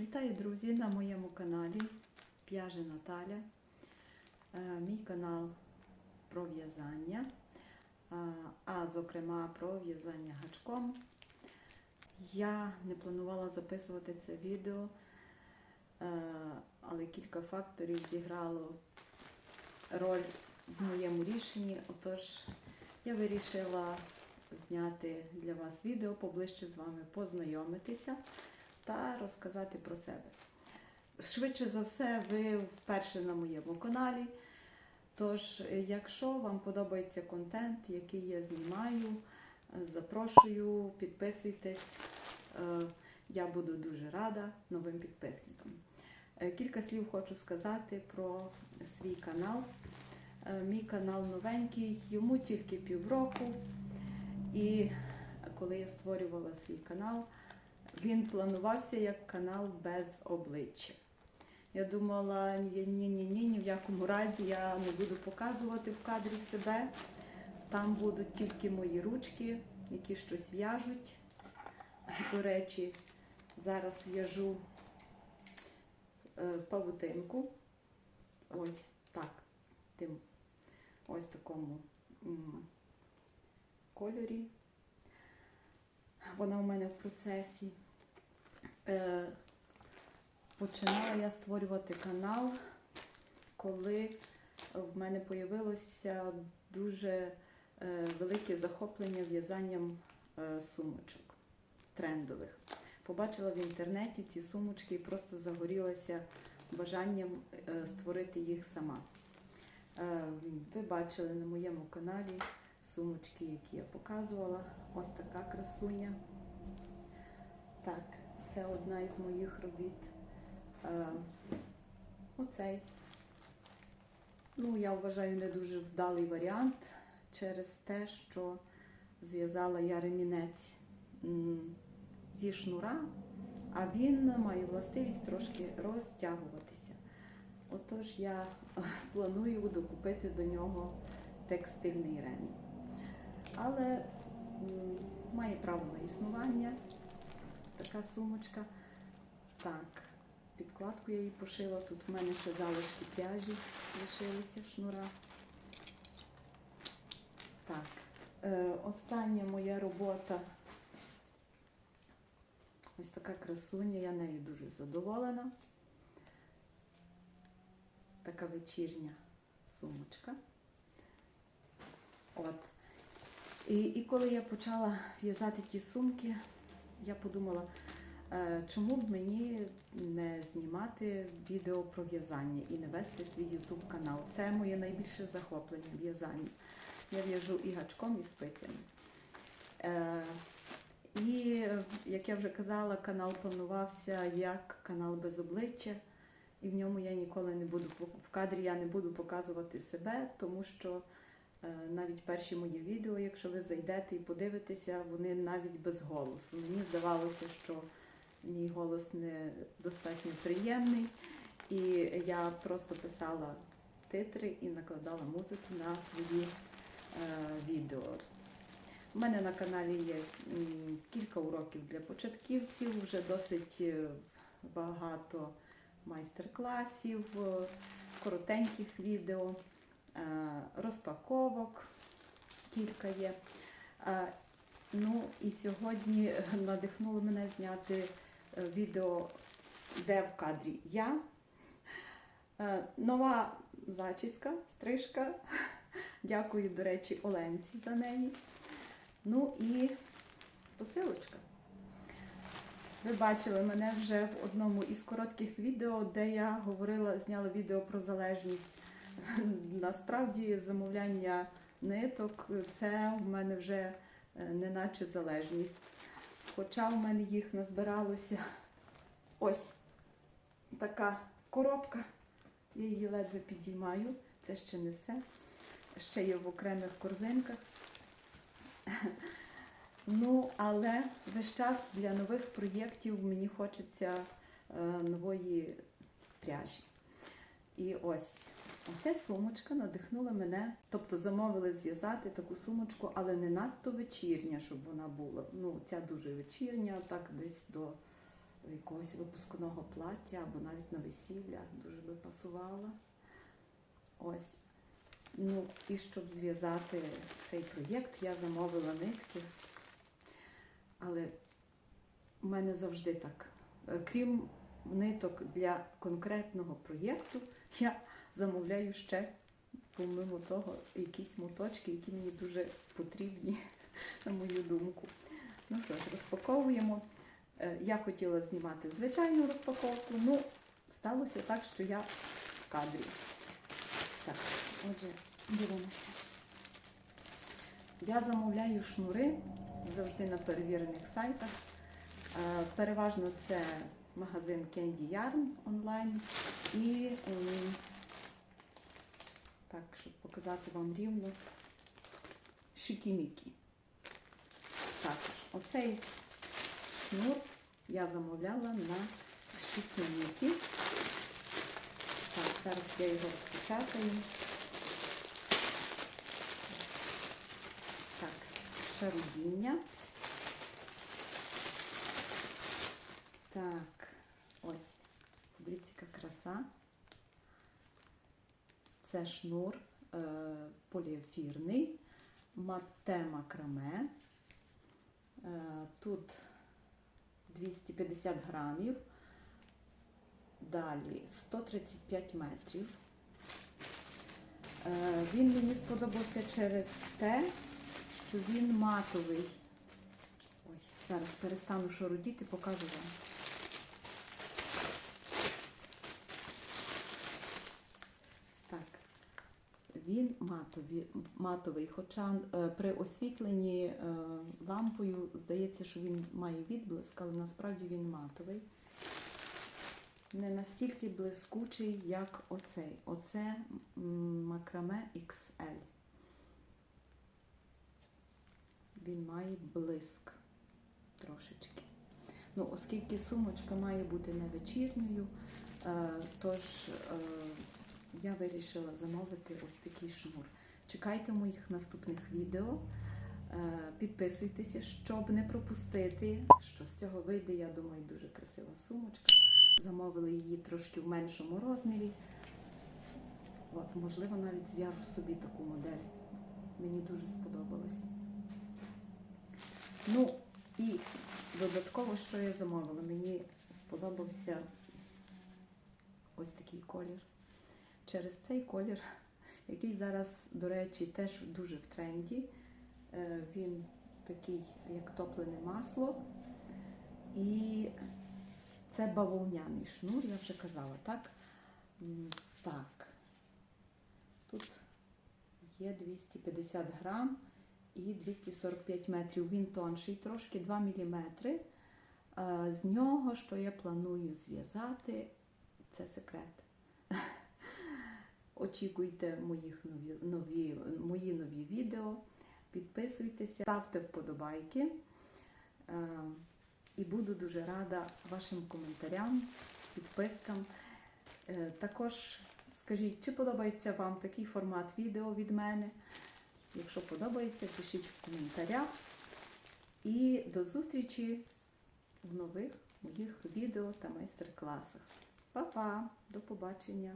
Вітаю, друзі, на моєму каналі П'яже Наталя. Е, Мій канал про в'язання, е, а зокрема про в'язання гачком. Я не планувала записувати це відео, е, але кілька факторів зіграло роль в моєму рішенні. Отож, я вирішила зняти для вас відео, поближче з вами познайомитися та розказати про себе. Швидше за все, ви вперше на моєму каналі. Тож, якщо вам подобається контент, який я знімаю, запрошую, підписуйтесь. Е, Я буду дуже рада новим підписникам. Е, Кілька слів хочу сказати про свій канал. Е, Мій канал новенький, йому тільки півроку. І коли я створювала свій канал, він планувався як канал без обличчя. Я думала, ні, ні, ні, ні, ні в якому разі я не буду показувати в кадрі себе. Там будуть тільки мої ручки, які щось в'яжуть. До речі, зараз в'яжу е, павутинку. Ой, так, тим ось такому кольорі. Вона у мене в процесі. Е, Починала я створювати канал, коли в мене з'явилося дуже е, велике захоплення в'язанням е, сумочок трендових. Побачила в інтернеті ці сумочки і просто загорілася бажанням створити їх сама. Ви бачили на моєму каналі сумочки, які я показувала. Ось така красуня. Так, це одна із моїх робіт. Е, Оцей. Ну, я вважаю, не дуже вдалий варіант через те, що зв'язала я ремінець зі шнура, а він має властивість трошки розтягуватися. Отож, я планую докупити до нього текстильний ремінь. Але має право на існування така сумочка. Так, підкладку я її пошила. Тут в мене ще залишки пряжі лишилися шнура. Так, е, остання моя робота. Ось така красуня, я нею дуже задоволена. Така вечірня сумочка. От. І, і коли я почала в'язати ті сумки, я подумала, е, чому б мені не знімати відео про в'язання і не вести свій YouTube канал. Це моє найбільше захоплення в'язання. Я в'яжу і гачком, і спицями. Е, і, як я вже казала, канал планувався як канал без обличчя, і в ньому я ніколи не буду в кадрі я не буду показувати себе, тому що навіть перші мої відео, якщо ви зайдете і подивитеся, вони навіть без голосу. Мені здавалося, що мій голос не достатньо приємний, і я просто писала титри і накладала музику на свої е, відео. У мене на каналі є кілька уроків для початківців, вже досить е, багато майстер-класів, е, коротеньких відео, е, розпаковок кілька є. Е, Ну і сьогодні надихнуло мене зняти е, відео, де в кадрі я. Е, Нова зачіска, стрижка. Дякую, до речі, Оленці за неї. Ну і посилочка. Ви бачили мене вже в одному із коротких відео, де я говорила, зняла відео про залежність. Насправді замовляння ниток це в мене вже е, неначе залежність. Хоча в мене їх назбиралося ось така коробка. Я її ледве підіймаю. Це ще не все. Ще є в окремих корзинках. Ну, але весь час для нових проєктів мені хочеться е, нової пряжі. І ось оця сумочка надихнула мене. Тобто замовили зв'язати таку сумочку, але не надто вечірня, щоб вона була. Ну, ця дуже вечірня, так десь до якогось випускного плаття або навіть на весілля дуже би пасувала. Ось. Ну, і щоб зв'язати цей проєкт, я замовила нитки. Але в мене завжди так. Е, Крім ниток для конкретного проєкту, я замовляю ще, помимо того, якісь моточки, які мені дуже потрібні, на мою думку. Ну що ж, розпаковуємо. Е, Я хотіла знімати звичайну розпаковку, ну, сталося так, що я в кадрі. Так, отже, дивимося. Я замовляю шнури завжди на перевірених сайтах. Е, Переважно це магазин Candy Yarn онлайн. І так, щоб показати вам рівно, Шикімікі. Також оцей шнур я замовляла на Шикімікі. Так, зараз я його розпечатаю. Так, шарудіння. Так, ось, дивіться, яка краса. Це шнур е, поліефірний, мате макраме. Е, тут 250 грамів. Далі 135 метрів. Е, Він мені сподобався через те, що він матовий. Ой, зараз перестану шарудіти, покажу вам. Так, він матові, матовий, хоча е, при освітленні е, лампою здається, що він має відблиск, але насправді він матовий. Не настільки блискучий, як оцей. Оце макраме XL. Він має блиск трошечки. Ну, оскільки сумочка має бути не вечірньою, е, тож я вирішила замовити ось такий шнур. Чекайте моїх наступних відео. Е, Підписуйтеся, щоб не пропустити, що з цього вийде, я думаю, дуже красива сумочка. Замовили її трошки в меншому розмірі. От, можливо, навіть зв'яжу собі таку модель. Мені дуже сподобалось. Ну, і додатково, що я замовила, мені сподобався ось такий колір. Через цей колір, який зараз, до речі, теж дуже в тренді. Е, Він такий, як топлене масло. І це бавовняний шнур, я вже казала, так? Так. Тут є 250 грам і 245 метрів. Він тонший, трошки 2 мм. З нього, що я планую зв'язати, це секрет. Очікуйте моїх нові, нові, мої нові відео. Підписуйтеся, ставте вподобайки. Е, І буду дуже рада вашим коментарям, підпискам. Е, Також скажіть, чи подобається вам такий формат відео від мене? Якщо подобається, пишіть в коментарях. І до зустрічі в нових моїх відео та майстер-класах. Па-па! До побачення!